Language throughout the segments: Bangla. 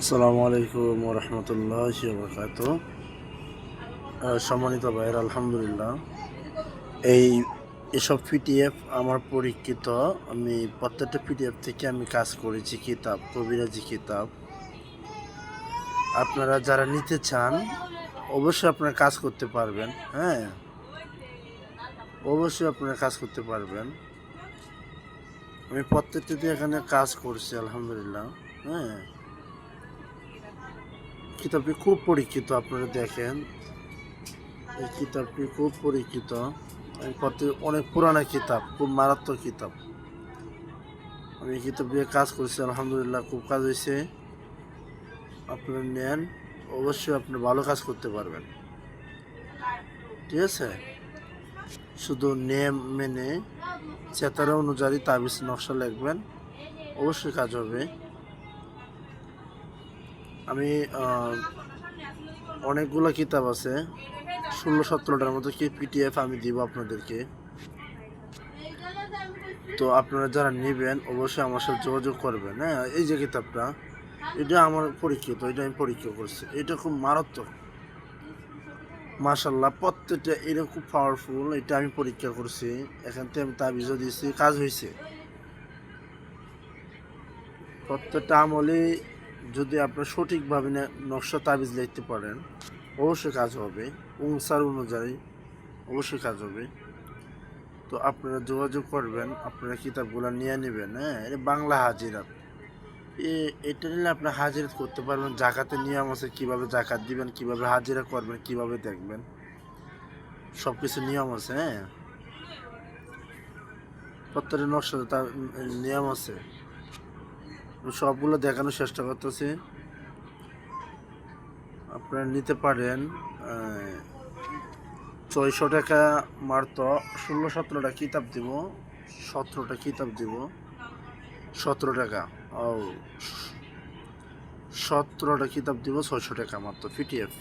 আসসালামু আলাইকুম রহমতুল্লাহ বরকাত সম্মানিত ভাইয়ের, আলহামদুলিল্লাহ। এই এসব পিডিএফ আমার পরীক্ষিত, আমি প্রত্যেকটা পিডিএফ থেকে আমি কাজ করেছি, কিতাব, কবিরাজি কিতাব। আপনারা যারা নিতে চান, অবশ্যই আপনারা কাজ করতে পারবেন হ্যাঁ? অবশ্যই আপনারা কাজ করতে পারবেন। আমি প্রত্যেকটিতে এখানে কাজ করছি, আলহামদুলিল্লাহ। হ্যাঁ। কিতাবটি খুব পরীক্ষিত, আপনারা দেখেন। এই কিতাবটি খুব পরীক্ষিত। এই অনেক পুরানা কিতাব, খুব মারাত্মক কিতাব। আমি এই কিতাব দিয়ে কাজ করছি, আলহামদুলিল্লাহ খুব কাজ হয়েছে। আপনারা নেন, অবশ্যই আপনি ভালো কাজ করতে পারবেন। ঠিক আছে? শুধু নেম মেনে, চেতারা অনুযায়ী তাবিজ, নকশা লিখবেন, অবশ্যই কাজ হবে। আমি অনেকগুলো কিতাব আছে। ষোলো, সতেরোটার মতো কি পিটিএফ আমি দিব আপনাদেরকে। তো আপনারা যারা নেবেন, অবশ্যই আমার সাথে যোগাযোগ করবেন হ্যাঁ? এই যে কিতাবটা, এটা আমার পরীক্ষিত, এটা আমি পরীক্ষা করছি। এটা খুব মারাত্মক। মাশাল্লাহ প্রত্যেকটা এটা খুব পাওয়ারফুল এটা আমি পরীক্ষা করছি। এখান থেকে আমি তাবিজও দিয়েছি, কাজ হয়েছে। প্রত্যেকটা আমলে যদি আপনার সঠিকভাবে নকশা তাবিজ লিখতে পারেন, অবশ্যই কাজ হবে। অনুসার অনুযায়ী অবশ্যই কাজ হবে। তো আপনারা যোগাযোগ করবেন, আপনারা কিতাবগুলো নিয়ে নেবেন হ্যাঁ? এটা বাংলা হাজিরাত। এটা নিলে আপনি হাজিরাত করতে পারবেন, জাকাতের নিয়ম আছে, কীভাবে জাকাত দিবেন, কীভাবে হাজিরা করবেন, কীভাবে দেখবেন। সব কিছু নিয়ম আছে হ্যাঁ? প্রত্যেকটা নকশা তার নিয়ম আছে। সবগুলো দেখানোর চেষ্টা করতেছি। আপনারা নিতে পারেন ছয়শো টাকা মারত, ষোলো সতেরোটা কিতাব দিব, সতেরোটা কিতাব দিব, সতেরো টাকা। ও সতেরোটা কিতাব দিব, ছয়শো টাকা মাত্র পিটিএফ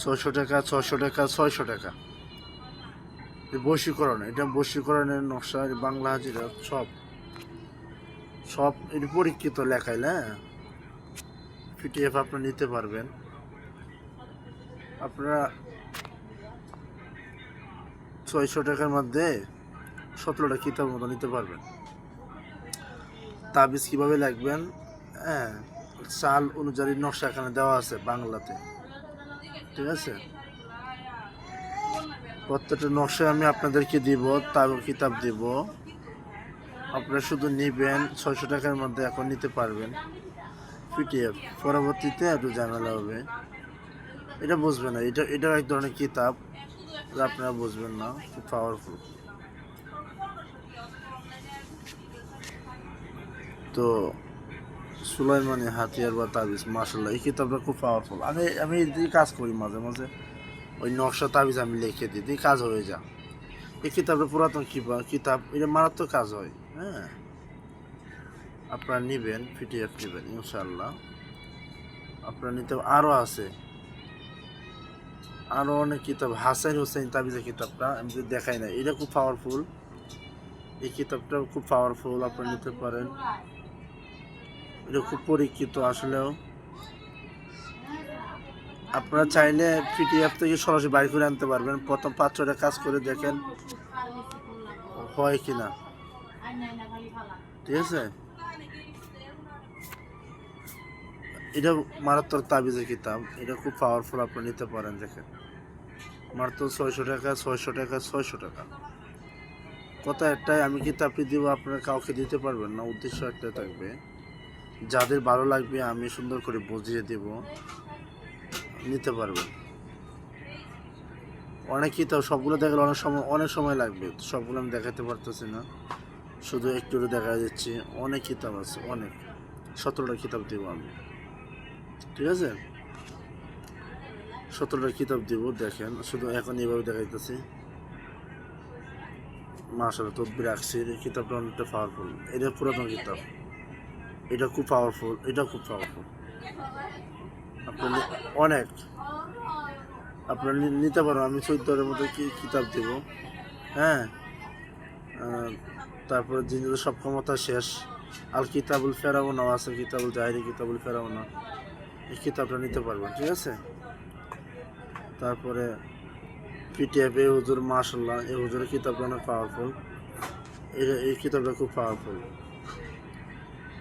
ছয়শো টাকা ছয়শো টাকা ছয়শো টাকা। বশীকরণ, এটা বশীকরণের নকশা, বাংলা হাজিরা, সব। সব এর পরীক্ষিত লেখাইলে হ্যাঁ পিটিএফ আপনারা নিতে পারবেন। আপনারা ছয়শো টাকার মধ্যে সতেরোটা কিতাব মতো নিতে পারবেন। তাবিজ কীভাবে লাগবেন হ্যাঁ চাল অনুযায়ী নকশা এখানে দেওয়া আছে বাংলাতে। ঠিক আছে? প্রত্যেকটা নকশা আমি আপনাদেরকে দিব তার কিতাব দিব। আপনারা শুধু নেবেন, ছয়শো টাকার মধ্যে এখন নিতে পারবেন। পিটিএফ পরবর্তীতে একটু ঝামেলা হবে। এটা বুঝবেন না। এটা এটাও এক ধরনের কিতাব আপনারা বুঝবেন না। খুব পাওয়ারফুল তো সুলাইমানি হাতিয়ার বা তাবিজ মাসাল্লাহ এই কিতাবটা খুব পাওয়ারফুল আমি আমি এই কাজ করি মাঝে মাঝে। ওই নকশা তাবিজ আমি লিখে দিই। কাজ হয়ে যা এই কিতাবটা পুরাতন কিতাব। এটা মারাত্মক কাজ হয়। হ্যাঁ। আপনারা নেবেন পিটিএফ নেবেন ইনশাল্লাহ আপনারা নিতে আরও আছে। আরও অনেক কিতাব হাসান হোসেন তাবিজের কিতাবটা আমি যদি দেখাই না এটা খুব পাওয়ারফুল এই কিতাবটাও খুব পাওয়ারফুল আপনারা নিতে পারেন। এটা খুব পরীক্ষিত আসলেও। আপনারা চাইলে পিটিএফ থেকে সরাসরি বাইর করে আনতে পারবেন। প্রথম পাঁচ ছটা কাজ করে দেখেন হয় কি না ঠিক আছে? এটা মারাত্মক তাবিজের কিতাব। এটা খুব পাওয়ারফুল আপনি নিতে পারেন, দেখেন। মাত্র ছয়শো টাকা ছয়শো টাকা ছয়শো টাকা। কথা একটাই, আমি কিতাবটি দিব, আপনারা কাউকে দিতে পারবেন না। উদ্দেশ্য একটাই থাকবে, যাদের ভালো লাগবে আমি সুন্দর করে বুঝিয়ে দেব, নিতে পারবেন। অনেক কিতাব, সবগুলো দেখালে অনেক সময় অনেক সময় লাগবে। সবগুলো আমি দেখাতে পারতেছি না। শুধু একটু দেখা যাচ্ছে অনেক কিতাব আছে, অনেক। সতেরোটা কিতাব দেবো আমি। ঠিক আছে? সতেরোটা কিতাব দেবো, দেখেন। শুধু এখন এইভাবে দেখাইতেছি। মাসাল তদ্বির রাখছি এই কিতাবটা অনেকটা পাওয়ারফুল এটা পুরাতন কিতাব। এটা খুব পাওয়ারফুল এটা খুব পাওয়ারফুল আপনার অনেক। আপনার নিতে পারো। আমি চৈতরের মতো কি কিতাব দেব। হ্যাঁ? তারপরে জিনিসের সব ক্ষমতা শেষ। আল কিতাবুল ফেরাউনা আছে কিতাবুল জাহিরি কিতাবুল ফেরাউনা। এই কিতাবটা নিতে পারবেন, ঠিক আছে? তারপরে পিটিএফ, এ হুজুর মাশাল্লাহ এই হুজুরের কিতাবটা অনেক পাওয়ারফুল এই কিতাবটা খুব পাওয়ারফুল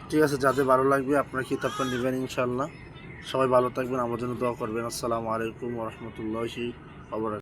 ঠিক আছে, যাদের ভালো লাগবে আপনার কিতাবটা নেবেন ইনশাল্লাহ সবাই ভালো থাকবেন, আমার জন্য দোয়া করবেন। আসসালামু আলাইকুম রহমতুল্লাহি